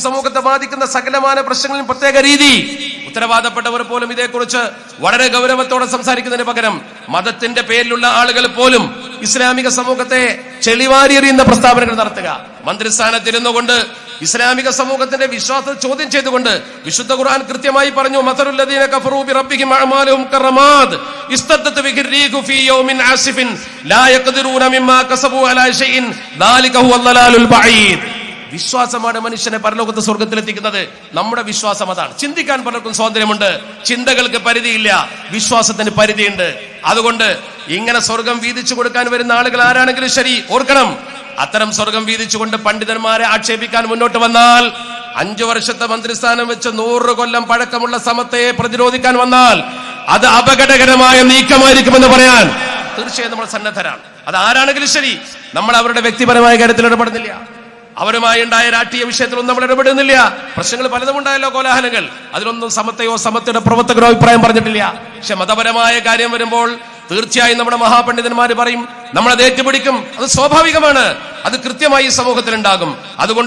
സമൂഹത്തെ ബാധിക്കുന്ന സകലമായ പ്രശ്നങ്ങളിലും പ്രത്യേക രീതി. ഉത്തരവാദപ്പെട്ടവർ പോലും ഇതേക്കുറിച്ച് വളരെ ഗൗരവത്തോടെ സംസാരിക്കുന്നതിന് പകരം മതത്തിന്റെ പേരിലുള്ള ആളുകൾ പോലും ഇസ്ലാമിക സമൂഹത്തെ ചെളിവാരിയെറിയുന്ന പ്രസ്താവനകൾ നടത്തുക. മന്ത്രിസ്ഥാനത്തിരുന്നു കൊണ്ട് ഇസ്ലാമിക സമൂഹത്തിന്റെ വിശ്വാസം ചോദ്യം ചെയ്തുകൊണ്ട് വിശുദ്ധ ഖുർആൻ കൃത്യമായി പറഞ്ഞു മതറുല്ലദീന കറമാദ് റീഖു ഫീ യൗമിൻ ആസിഫിൻ ലാ മിമ്മാ കസബൂ ദാലിക ബഈദ്. വിശ്വാസമാണ് മനുഷ്യനെ പരലോകത്ത് സ്വർഗത്തിലെത്തിക്കുന്നത്. നമ്മുടെ വിശ്വാസം അതാണ്. ചിന്തിക്കാൻ പലർക്കും സ്വാതന്ത്ര്യമുണ്ട്. ചിന്തകൾക്ക് പരിധിയില്ല. വിശ്വാസത്തിന് പരിധിയുണ്ട്. അതുകൊണ്ട് ഇങ്ങനെ സ്വർഗം വീതിച്ചു കൊടുക്കാൻ വരുന്ന ആളുകൾ ആരാണെങ്കിലും ശരി ഓർക്കണം. അത്തരം സ്വർഗം വീതിച്ചുകൊണ്ട് പണ്ഡിതന്മാരെ ആക്ഷേപിക്കാൻ മുന്നോട്ട് വന്നാൽ അഞ്ചു വർഷത്തെ മന്ത്രിസ്ഥാനം വെച്ച് നൂറ് കൊല്ലം പഴക്കമുള്ള സമത്തെ പ്രതിരോധിക്കാൻ വന്നാൽ അത് അപകടകരമായ നീക്കമായിരിക്കുമെന്ന് പറയാൻ തീർച്ചയായും നമ്മൾ സന്നദ്ധരാണ്. അത് ആരാണെങ്കിലും ശരി. നമ്മൾ അവരുടെ വ്യക്തിപരമായ കാര്യത്തിൽ ഇടപെടുന്നില്ല. അവരുമായി ഉണ്ടായ രാഷ്ട്രീയ വിഷയത്തിലൊന്നും നമ്മൾ ഇടപെടുന്നില്ല. പ്രശ്നങ്ങൾ പലതും ഉണ്ടായല്ലോ കോലാഹലങ്ങൾ. അതിലൊന്നും സമത്തെയോ സമത്തയുടെ പ്രവർത്തകരോ അഭിപ്രായം പറഞ്ഞിട്ടില്ല. പക്ഷെ മതപരമായ കാര്യം വരുമ്പോൾ തീർച്ചയായും നമ്മുടെ മഹാപണ്ഡിതന്മാർ പറയും നമ്മളത് ഏറ്റുപിടിക്കും. അത് സ്വാഭാവികമാണ്. അത് കൃത്യമായി സമൂഹത്തിൽ ഉണ്ടാകും അതുകൊണ്ട്